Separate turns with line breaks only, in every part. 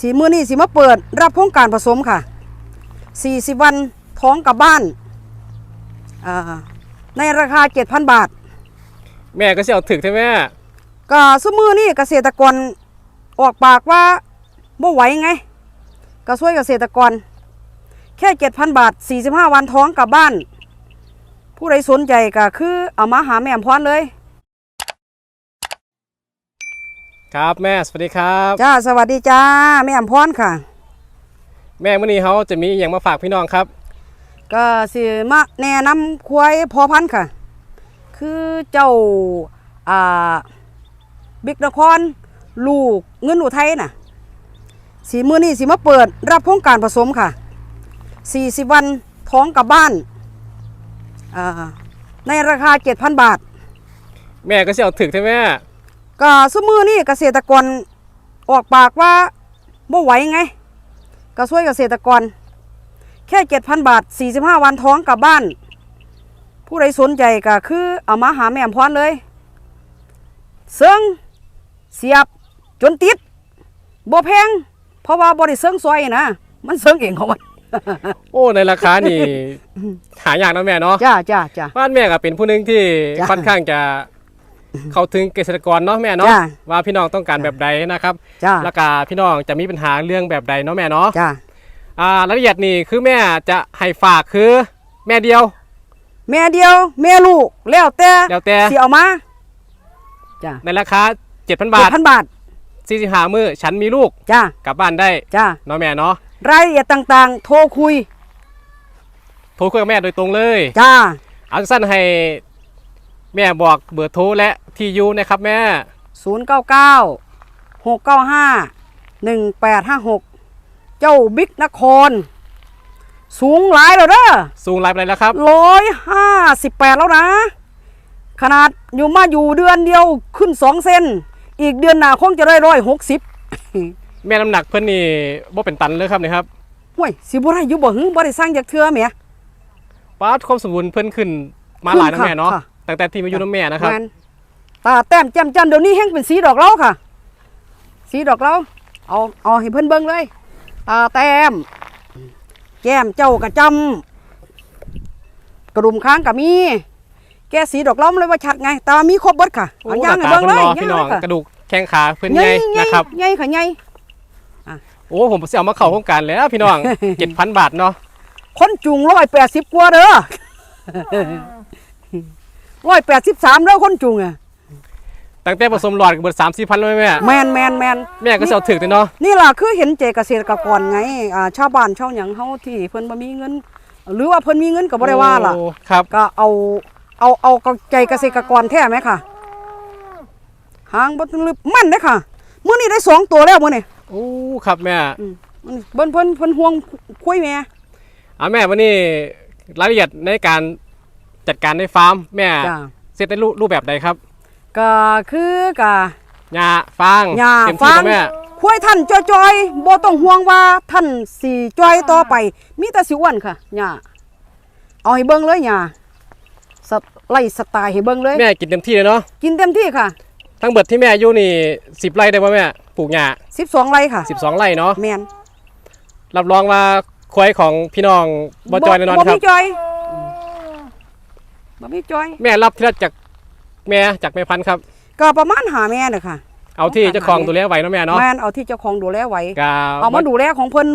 สีมือนี่สีมาเปิดรับโครงการผสมค่ะ 40 วันท้องกลับบ้านอ่าในราคา 7,000 บาท
แม่ก็สิเอาถึกใช่ไหม
ก็สมือนี่เกษตรกรออกปากว่าบ่ไหวไง ก็ช่วยเกษตรกร แค่ 7,000 บาท 45 วันท้องกลับบ้าน ผู้ใดสนใจก็คือเอามาหาแม่อำพรเลย
ครับแม่สวัสดีครับ
จ้าสวัสดีจ้าแม่อำพรค่ะ
แม่มื้อนี้เขาจะมีอหย่างมาฝากพี่น้องครับ
ก็สิมาแนะนำควายพอพันธุ์ค่ะ คือเจ้าอ่าบิ๊กนครลูกเงินอุทัยน่ะสีมือนี่สีมาเปิดรับโครงการผสมค่ะ 40 วันท้องกลับบ้านอ่าในราคา 7,000 บาท
แม่ก็สิเอาถึกใช่ไหม
ก็สมือนี่เกษตรกรออกปากว่าบ่ไหวไง ก็ช่วยเกษตรกร แค่7,000บาท45วันท้องกลับบ้าน ผู้ใดสนใจก็คือเอามาหาแม่อำพรเลยเซิงเสียบจนติดบ่แพง เพราะว่าบ่ได้เซิงซอยนะมันเซิงเองของมัน
โอ้ในราคานี่หายากนะแม่เนาะ
จ้าจ้าจ้า
บ้านแม่ก็เป็นผู้หนึงที่
จ้ะ
ค่อนข้างจะ เข้าถึงเกษตรกรเนาะแม่เนาะ
จ้ะ
ว่าพี่น้องต้องการแบบใดนะครับ
จ้า
แล้วก็พี่น้องจะมีปัญหาเรื่องแบบใดเนาะแม่เนาะ
จ้า
อ่ารายละเอียดนี่คือแม่จะให้ฝากคือแม่เดียว
แม่เดียว แม่ลูกแล้วแต่
แล้วแต่
สิเอามาจ้า
ในราคา7,000 บาท
7,000บาท
45 มื้อฉันมีลูก
จ้าก
ลับบ้านได้
จ้า
เนาะแม่เนาะ
รายละเอียดต่างๆ โทรคุย
โทรคุยกับแม่โดยตรงเลย
จ้า
เอาสั้นให้ แม่บอกเบอร์โทรและที่อยู่นะครับแม่
099 695 1856เจ้าบิ๊กนคร สูงหลายแล้วเด้อ
สูงไลฟ์อะไรแล้วครับ
ร้อยห้าสิบแปดแล้วนะ ขนาดอยู่มาอยู่เดือนเดียวขึ้นสองเซนอีกเดือนหน้าคงจะได้ร้อยหกสิบ
แม่น้ำหนักเพิ่นนี่บ่เป็นตันเลยครับนี่ครับ
ห่วยสิบ่ได้อยู่บ่หึงบ่ได้สร้างจากเทือเมีย
ป้าดความสมบูรณ์เพิ่นขึ้นมาหลายนะ
ขึ้นค่ะ
แม่เนาะ
ค่ะ
ตั้งแต่ที่มาอยู่น้ำแม่นะครับ
แม่นตาแต้มแจ่มจันเดี๋ยวนี้แห้งเป็นสีดอกเหล้าค่ะ สีดอกเหล้าเอาเอาให้เพิ่นเบิ่งเลยตาแต้ม แก้มเจ้ากระจำกระดุมค้างก็มี แกสีดอกเหล้ามันเลยว่าชัดไงแต่ว่ามีครบเบิดค่ะ
โอ้
เอา
ห
ย่า
น้าง
ให้
ตา
เบิ่ง
เพิ่
เลย
นรอพี่น้อง
ย่างเลยค่ะ
กระดูกแข้งขาเพิ่น
ใหญ่
ใหญ่นะครับ
ใหญ่ค่ะใหญ่
โอ้ผมสิเอามาเข้าโครงการแล้วพี่น้อง 7,000 บาทเนาะ
คนจุงร้อยแปดสิบกว่าเด้อ ร้อยแปดสิบสามเด้อคนจุงอะ
ตั้งแต่ผสมหลอดก็เบิด3-4,000แล้วแม่
แมนแมนแมน
แม่ก็สิเอาถึกเลยเนาะ
นี่ล่ะคือเห็นใจเกษตรกรไงอ่าชาวบ้านชาวหยังเฮาที่เพิ่นบ่มีเงิน หรือว่าเพิ่นมีเงินก็บ่ได้ว่าล่ะ
โอ้ครับ
ก็เอาเอาเอาใจเกษตรกรแท้ไหมค่ะหางบ่ถึงลึบมันเด้อค่ะมื้อนี้ได้สองตัวแล้วมื้อนี้
โอ้ครับแม่
อืมมื้อนี้เพิ่นเพิ่นเพิ่นห่วงคุยแม่
อะแม่วันนี้รายละเอียดในการ จัดการในฟาร์มแม่
จ้า
เสร็จในรูปรูปแบบใดครับ
ก็คือก็
หญ้าฟาง
หญ้า
เต็มที่
ฟาง
แล้วแม่
คุยท่านจอยๆบ่ต้องห่วงว่าท่านสิจอยต่อไป มีแต่สิอ้วนค่ะหญ้าเอาให้เบิ่งเลยหญ้าสไล่สไตล์ให้เบิ่งเลย
แม่กินเต็มที่เลยเนาะ
กินเต็มที่ค่ะ
ทั้งเบิดที่แม่อยู่นี่สิบไร่ได้ป่ะแม่ปลูกหญ้า
12 ไร่ค่ะ
สิบสองไร่เนาะ
แม่น
รับรองว่าควายของพี่น้องบ่จอยแน่นอน
บ่
ครับ
มีจอย บ่มีจอย
แม่รับทีละจากแม่จากแม่พันธุ์ครับ
ก็ประมาณหาแม่น่ะค่ะ
เอาที่เจ้าของดูแลไว้เนาะแม่เนาะ
แม่นเอาที่เจ้าของดูแลไว้
กา
เอามาดูแลของเพิ่น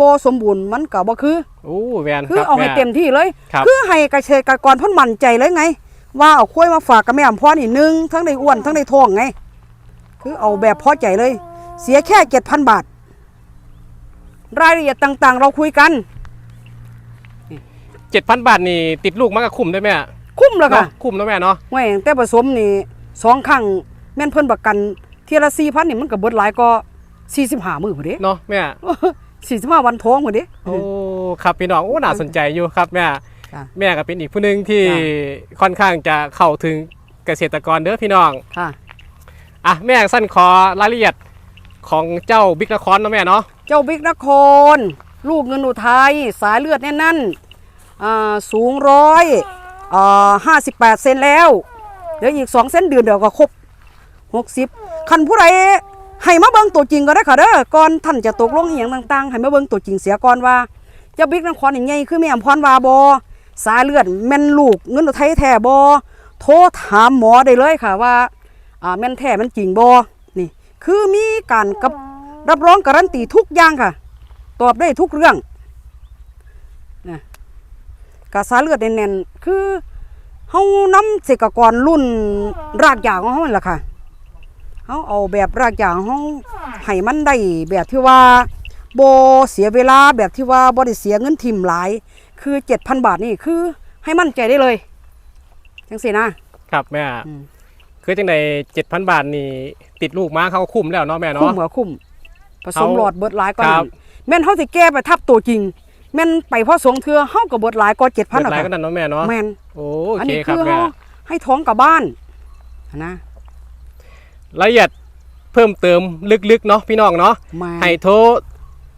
บ่สมบูรณ์มันก็บ่คือ
โอ้แวน
คื
ค
อ
รับ
เอาให้
แม่
เต็มที่เลย
ครับ
คือให้เกษตรกรเพิ่นมั่นใจเลยไง ว่าเอาข้วยมาฝากกับแม่อำพรนี่หนึงทั้งได้อ้วนทั้งได้ท้องไง คือเอาแบบพอใจเลย เสียแค่7,000บาท รายละเอียดต่างๆ เราคุยกัน
เจ็ดพันบาทนี่ติดลูกมากกับคุ้มได้ไหมอะ
คุ้มแล้วค่ะ
เนาะคุ้มเนาะแม่เนาะ
แม่งแต่ผสมนี่สองครั้งแม่นเพิ่นประกันเทียละ4,000นี่มันก็เบิดหลายก็45มื้อพุ่นเด้
เนาะแม่
45วันท้องพุ่นเด้
โอ้ครับพี่น้องโอ้น่าสนใจอยู่ครับแม่
จ้ะ
แม่ก็เป็นอีกผู้หนึ่งที่
จ้
ค่อนข้างจะเข้าถึงเกษตรกรเด้อพี่น้อง
ค่ะ
อะแม่สั้นขอรายละเอียดของเจ้าบิ๊กนครเนาะแม่เนาะ
เจ้าบิ๊กนคร ลูกเงินอุทัยสายเลือดแน่นนั่นอ่าสูงร้อยอ่า ห้าสิบแปดเซนแล้ว เดี๋ยวอีกสองเซนเดือนเดียวก็ครบหกสิบคันผู้ใดให้มาเบิ่งตัวจริงก็ได้ค่ะเด้อก่อนท่านจะตกลงอีหยังต่างๆ ให้มาเบิ่งตัวจริงเสียก่อนว่าเจ้าบิ๊กนครนี่ใหญ่คือแม่อำพรวาบ่สายเลือดแม่นลูกเงินอุทัยแท้บ่โทรถามหมอได้เลยค่ะว่าแม่นแท้แม่นจริงบ่นี่ คือมีการกับรับรองการันตีทุกอย่างค่ะ ตอบได้ทุกเรื่อง กาสายเลือดแน่นๆคือเฮานํเสกกรรุ่นรากหญ้าของเฮานั่นล่ะค่ะเขาเอาแบบรากอย่างเขาให้มันได้แบบที่ว่าโบเสียเวลาแบบที่ว่าบ่ได้เสียเงินทิมหลาย คือเจ็ดพันบาทนี่คือให้มั่นใจได้เลยจังสินะครับ
แม่
อืม
คือจังใดเจ็ดพันบาทนี่ติดลูกม้าเขาคุ้มแล้วเนาะแม่
คุ้ม
เนาะ
เหรอคุ้มผสม
เอา
หลอดเบิดหลายก็
ครับ
แม่นเขาสิแก้ไปทับตัวจริง แม่นไปพอสองเทือเฮาก็เบิดหลายก็เจ็ดพัน
เปิด
อะ
ไลน์
ค่ะ
ก็นั่นเนาะแม่เนาะ
แม่น
โอ
อัน
เค
นี้
ครับ
คือ
แม่
เฮาให้ท้องกลับบ้านนะ
รายละเอียดเพิ่มเติมลึกๆเนาะพี่น้องเนาะ
แม่น
ให้โทร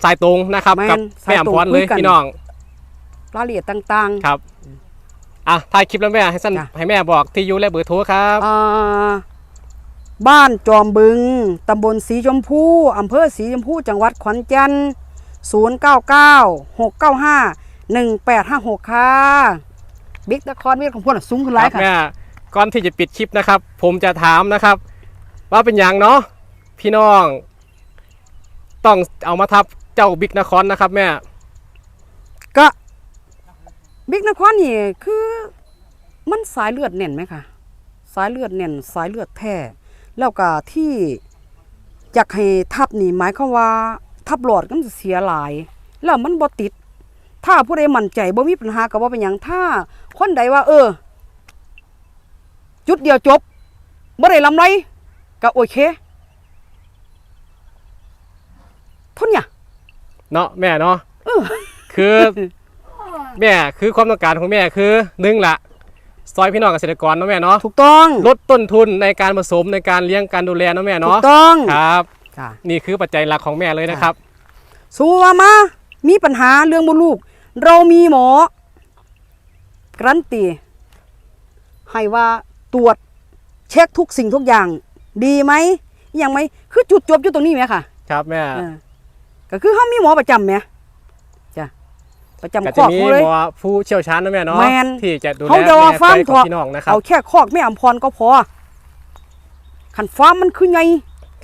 สายตรงนะครับ
แม่น
กับ
สาย
แม่
ตรง
อำพรเลย
คุยกัน
พี่น้อง
รายละเอียดต่าง
ครับอะถ่ายคลิปแล้วแม่ให้สั้น
จ้ะ
ให้แม่บอกที่อยู่และเบอร์โทรครับ
ๆอ่าบ้านจอมบึงตำบลสีชมพูอำเภอสีชมพูจังหวัดขอนแก่น 099 695 1856 ค่ะบิ๊กนครเวทของพวกน่ะสูงขึ้นหลาย
ครับ
ค่ะ
แม่ก่อนที่จะปิดคลิปนะครับ ผมจะถามนะครับ ว่าเป็นอย่างเนาะพี่น้อง ต้องเอามาทับเจ้าบิ๊กนครนะครับ แม่
ก็บิ๊กนครนี่คือมันสายเลือดเน่นไหมคะสายเลือดเน่นสายเลือดแท้แล้วก็ที่อยากให้ทับนี่หมายความว่า ทับหลอดมันจะเสียหลาย แล้วมันบ่ติด ถ้าผู้ใดมั่นใจบ่มีปัญหาก็บ่เป็นหยังถ้า คนใดว่า เออ จุดเดียวจบบ่ได้ลำไรก็โอเคทนเนี่ย
เนาะแม่เนาะคือแม่คือความต้องการของแม่คือหนึ่งละซอยพี่น้องเกษตรกรเนาะแม่เนาะ
ถูกต้อง
ลดต้นทุนในการผสมในการเลี้ยงการดูแลเนาะแม่
ถู
เนาะ
กต้อง
ครับ
จ้ะ
นี่คือปัจจัยหลักของแม่เลยนะครับ
สู้ว่ามา มีปัญหาเรื่องมดลูก เรามีหมอ การันตี ให้ว่าตรวจเช็คทุกสิ่งทุกอย่าง ดีไหมอหยังไหมคือจุดจบอยู่ตรงนี้ไหมค่ะ
ครับแม่
เออก็คือเขามีหมอประจำไหมจ้ะประจำ
ก็
ค
จะ
อก
มี
เขาเลย
หมอผู้เชี่ยวชาญนะแม่เนาะ
แม่น
ที่จะดูแล
เขาจะว่า
แม่
ฟาร์ม
ไก่ข
ถั่
อง
ว
พี่น้องนะครับ
เอาแค่คอกไม่อำพรก็พอขันฟาร์มมันคือไง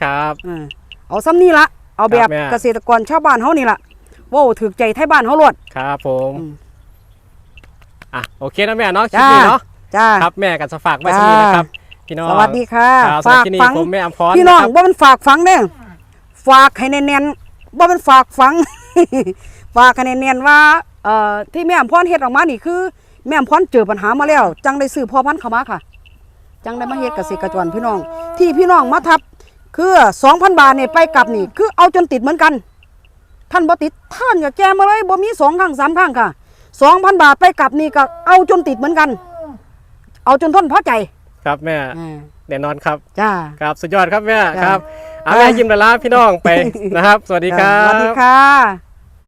ครับ
เออ เอาซ้ำนี่ละเอาแบบ
ครับแม่
เกษตรกรชาวบ้านเขานี่ละเว่าถือใจไทยบ้านเขาลวด
ครับผม
อืม
อะโอเคนะแม่เนาะคลิป
จ้า
นี้เนาะ
จ้า
ครับแม่กันสฝากไว้สนี้นะครับพี่น้อง
สวัสดีค่ะ
ครับสำหรับ
ฝาก
ที่นี่
ฝัง
ผมแม่อำพร
พี่น้อง
นะครับ
ว่ามันฝากฝังเด้อฝากให้แน่นๆว่ามันฝากฝังฝากให้แน่นๆว่าเอ่อที่แม่อำพรเฮ็ดออกมานี่คือ แม่อำพรเจอปัญหามาแล้ว จังได้ซื้อพ่อพันธุ์เข้ามาค่ะ จังได้มาเฮ็ดเกษตรกรพี่น้อง ที่พี่น้องมาทับ คือ2,000บาทนี่ไปกลับนี่ คือเอาจนติดเหมือนกัน ท่านบ่ติดท่านก็แจมมาเลยบ่มีสองครั้งสามครั้งค่ะ2,000บาทไปกลับนี่ก็เอาจนติดเหมือนกัน เอาจนทนพอใจ
ครับแม่
อ่า
แน่นอนครับ
จ้า
ครับ สุดยอดครับแม่
จ้า
ครับเอา
จ้า
แม่ยิ้มละลาพี่น้องไปนะครับ สวัสดีครั
สวัสดี
บ
ค่ะ